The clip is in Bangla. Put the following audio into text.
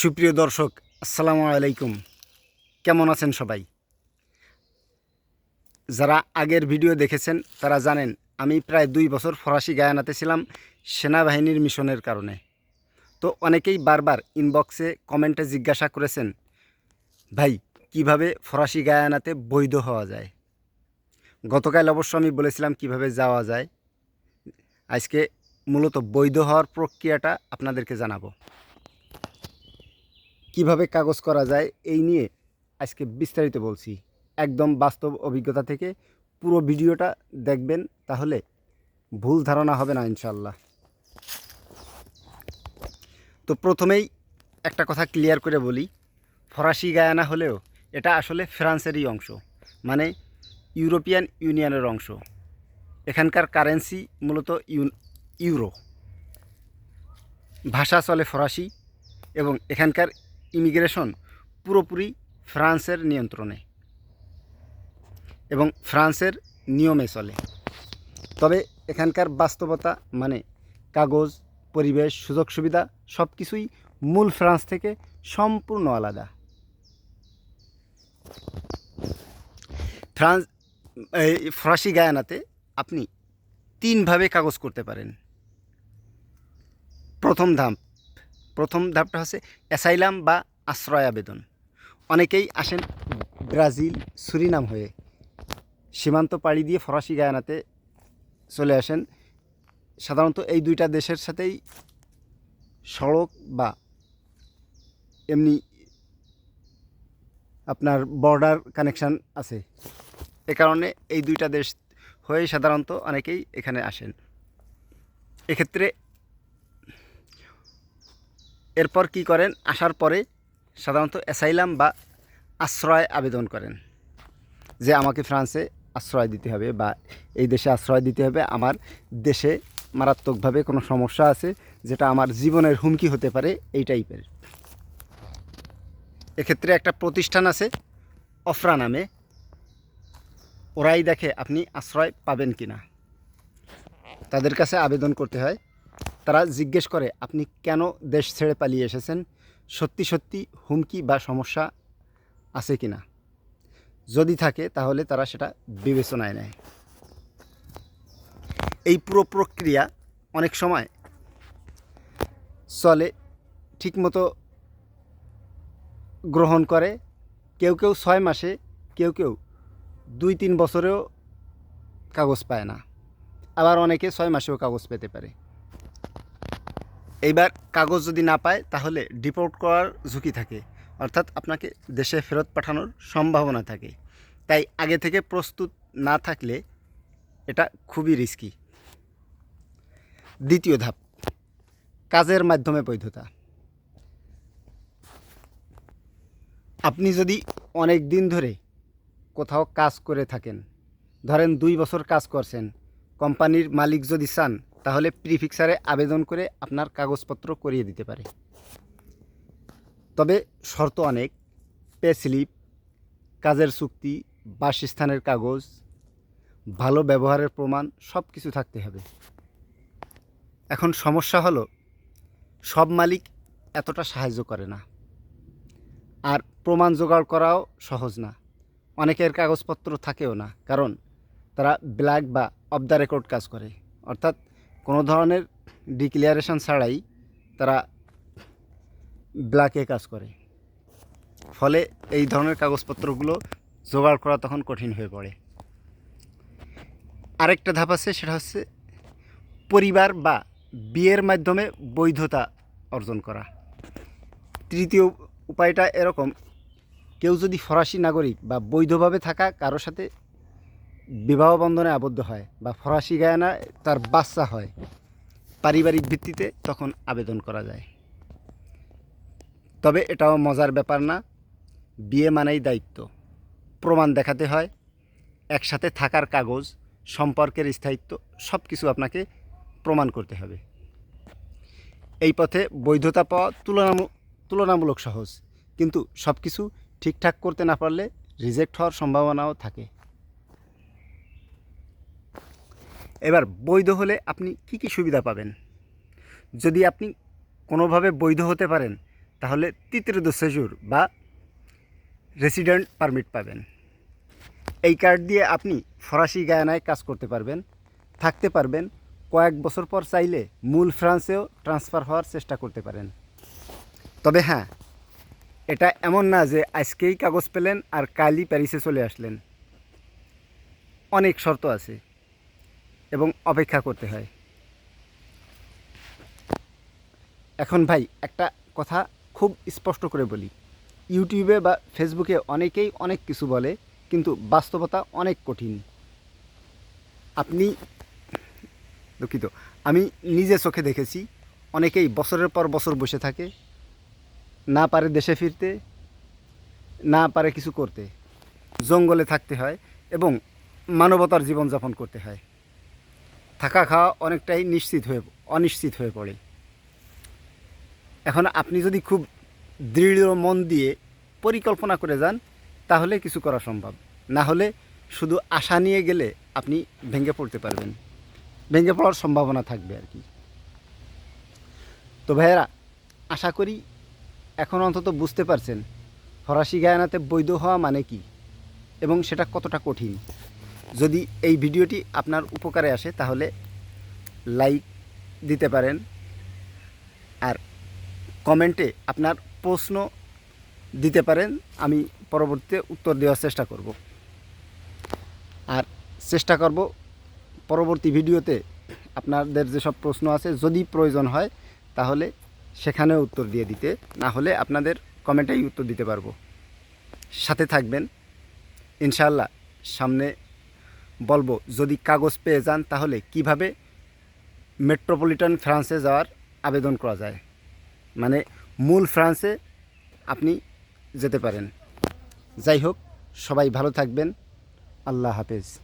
সুপ্রিয় দর্শক, আসসালামু আলাইকুম। কেমন আছেন সবাই? যারা আগের ভিডিও দেখেছেন, তারা জানেন আমি প্রায় দুই বছর ফরাসি গায়ানাতে ছিলাম সেনাবাহিনীর মিশনের কারণে। তো অনেকেই বারবার ইনবক্সে কমেন্টে জিজ্ঞাসা করেছেন, ভাই, কীভাবে ফরাসি গায়ানাতে বৈধ হওয়া যায়? গতকাল অবশ্য আমি বলেছিলাম কীভাবে যাওয়া যায়। আজকে মূলত বৈধ হওয়ার প্রক্রিয়াটা আপনাদেরকে জানাব। কীভাবে কাগজ করা যায়, এই নিয়ে আজকে বিস্তারিত বলছি। একদম বাস্তব অভিজ্ঞতা থেকে পুরো ভিডিওটা দেখবেন, তাহলে ভুল ধারণা হবে না ইনশাল্লাহ তো প্রথমেই একটা কথা ক্লিয়ার করে বলি, ফরাসি গায়ানা হলেও এটা আসলে ফ্রান্সেরই অংশ মানে ইউরোপিয়ান ইউনিয়নের অংশ। এখানকার কারেন্সি মূলত ইউ- ইউরো। ভাষা চলে ফরাসি এবং এখানকার ইমিগ্রেশন পুরোপুরি ফ্রান্সের নিয়ন্ত্রণে এবং ফ্রান্সের নিয়মে চলে। তবে এখানকার বাস্তবতা মানে কাগজ, পরিবেশ, সুযোগ সুবিধা সব কিছুই মূল ফ্রান্স থেকে সম্পূর্ণ আলাদা। ফ্রান্স, এই ফরাসি গায়ানাতে আপনি তিনভাবে কাগজ করতে পারেন। প্রথম ধাপ প্রথম ধাপটা হচ্ছে অ্যাসাইলাম বা আশ্রয় আবেদন। অনেকেই আসেন ব্রাজিল, সুরিনাম হয়ে। সীমান্ত পাড়ি দিয়ে ফরাসি গায়ানাতে চলে আসেন। সাধারণত এই দুইটা দেশের সাথেই সড়ক বা এমনি আপনার বর্ডার কানেকশান আছে। এ কারণে এই দুইটা দেশ হয়ে সাধারণত অনেকেই এখানে আসেন। এক্ষেত্রে এরপর কি করেন? আসার পরে সাধারণত অ্যাসাইলাম বা আশ্রয় আবেদন করেন। যে আমাকে ফ্রান্সে আশ্রয় দিতে হবে বা এই দেশে আশ্রয় দিতে হবে। আমার দেশে মারাত্মকভাবে কোনো সমস্যা আছে, যেটা আমার জীবনের হুমকি হতে পারে এই টাইপের। এক্ষেত্রে একটা প্রতিষ্ঠান আছে, অফরা নামে। ওরাই দেখে আপনি আশ্রয় পাবেন কি না তাদের কাছে আবেদন করতে হয়। তারা জিজ্ঞেস করে, আপনি কেন দেশ ছেড়ে পালিয়ে এসেছেন? সত্যি সত্যি হুমকি বা সমস্যা আছে কি না? যদি থাকে, তাহলে তারা সেটা বিবেচনায় নেয়। এই পুরো প্রক্রিয়া অনেক সময় চলে, ঠিকমতো গ্রহণ করে। কেউ কেউ ছয় মাসে, কেউ কেউ দুই তিন বছরেও কাগজ পায় না। আবার অনেকে ছয় মাসেও কাগজ পেতে পারে। এইবার কাগজ যদি না পায়, তাহলে ডিপোর্ট করার ঝুঁকি থাকে। অর্থাৎ আপনাকে দেশে ফেরত পাঠানোর সম্ভাবনা থাকে। তাই আগে থেকে প্রস্তুত না থাকলে এটা খুবই রিস্কি দ্বিতীয় ধাপ, কাজের মাধ্যমে বৈধতা। আপনি যদি অনেক দিন ধরে কোথাও কাজ করে থাকেন, ধরেন দুই বছর কাজ করছেন, কোম্পানির মালিক যদি চান তাহলে প্রিফিক্সারে আবেদন করে আপনার কাগজপত্র করিয়ে দিতে পারে। তবে শর্ত অনেক। পে স্লিপ, কাজের চুক্তি, বাসস্থানের কাগজ, ভালো ব্যবহারের প্রমাণ সব কিছু থাকতে হবে। এখন সমস্যা হলো, সব মালিক এতটা সাহায্য করে না। আর প্রমাণ জোগাড় করাও সহজ না। অনেকের কাগজপত্র থাকেও না, কারণ তারা ব্ল্যাক বা অফ দ্য রেকর্ড কাজ করে। অর্থাৎ কোনো ধরনের ডিক্লিয়ারেশন ছাড়াই তারা ব্ল্যাকে কাজ করে। ফলে এই ধরনের কাগজপত্রগুলো জোগাড় করা তখন কঠিন হয়ে পড়ে। আরেকটা ধাপ আছে, সেটা হচ্ছে পরিবার বা বিয়ের মাধ্যমে বৈধতা অর্জন করা। তৃতীয় উপায়টা এরকম, কেউ যদি ফরাসি নাগরিক বা বৈধভাবে থাকা কারোর সাথে বিবাহ বন্ধনে আবদ্ধ হয় বা ফরাসি গায়না তার বাচ্চা হয়, পারিবারিক ভিত্তিতে তখন আবেদন করা যায়। তবে এটাও মজার ব্যাপার না, বিয়ে মানেই দায়িত্ব। প্রমাণ দেখাতে হয়, একসাথে থাকার কাগজ, সম্পর্কের স্থায়িত্ব সব কিছু আপনাকে প্রমাণ করতে হবে। এই পথে বৈধতা পাওয়া তুলনামূলক তুলনামূলক সহজ, কিন্তু সব কিছু ঠিকঠাক করতে না পারলে রিজেক্ট হওয়ার সম্ভাবনাও থাকে। এবার বৈধ হলে আপনি কি কি সুবিধা পাবেন? যদি আপনি কোনোভাবে বৈধ হতে পারেন, তাহলে তৃতীয় সেজুর বা রেসিডেন্ট পারমিট পাবেন। এই কার্ড দিয়ে আপনি ফরাসি গায়ানায় কাজ করতে পারবেন, থাকতে পারবেন, কয়েক বছর পর চাইলে মূল ফ্রান্সেও ট্রান্সফার হওয়ার চেষ্টা করতে পারেন। তবে হ্যাঁ এটা এমন না যে আজকেই কাগজ পেলেন আর কালই প্যারিসে চলে আসলেন। অনেক শর্ত আছে। এবং অপেক্ষা করতে হয়। এখন ভাই, একটা কথা খুব স্পষ্ট করে বলি। ইউটিউবে বা ফেসবুকে অনেকেই অনেক কিছু বলে, কিন্তু বাস্তবতা অনেক কঠিন। আপনি দুঃখিত, আমি নিজে চোখে দেখেছি, অনেকেই বছরের পর বছর বসে থাকে, না পারে দেশে ফিরতে, না পারে কিছু করতে, জঙ্গলে থাকতে হয় এবং মানবতার জীবনযাপন করতে হয়। থাকা খাওয়া অনেকটাই নিশ্চিত হয়ে, অনিশ্চিত হয়ে পড়ে। এখন আপনি যদি খুব দৃঢ় মন দিয়ে পরিকল্পনা করে যান, তাহলে কিছু করা সম্ভব। না হলে শুধু আশা নিয়ে গেলে আপনি ভেঙে পড়তে পারবেন। ভেঙে পড়ার সম্ভাবনা থাকবে আর কি। তো ভাইয়েরা, আশা করি এখন অন্তত বুঝতে পারছেন, ফরাসি গায়ানাতে বৈধ হওয়া মানে কি এবং সেটা কতটা কঠিন। যদি এই ভিডিওটি আপনার উপকারে আসে, তাহলে লাইক দিতে পারেন আর কমেন্টে আপনার প্রশ্ন দিতে পারেন। আমি পরবর্তীতে উত্তর দেওয়ার চেষ্টা করব। আর চেষ্টা করব পরবর্তী ভিডিওতে আপনাদের যেসব প্রশ্ন আছে, যদি প্রয়োজন হয়, তাহলে সেখানেও উত্তর দিয়ে দিতে। না হলে আপনাদের কমেন্টেই উত্তর দিতে পারব। সাথে থাকবেন। ইনশাআল্লাহ, সামনে বলব, যদি কাগজ পেয়ে যান তাহলে কীভাবে মেট্রোপলিটন ফ্রান্সে যাওয়ার আবেদন করা যায়? মানে মূল ফ্রান্সে আপনি যেতে পারেন। যাই হোক, সবাই ভালো থাকবেন। আল্লাহ হাফেজ।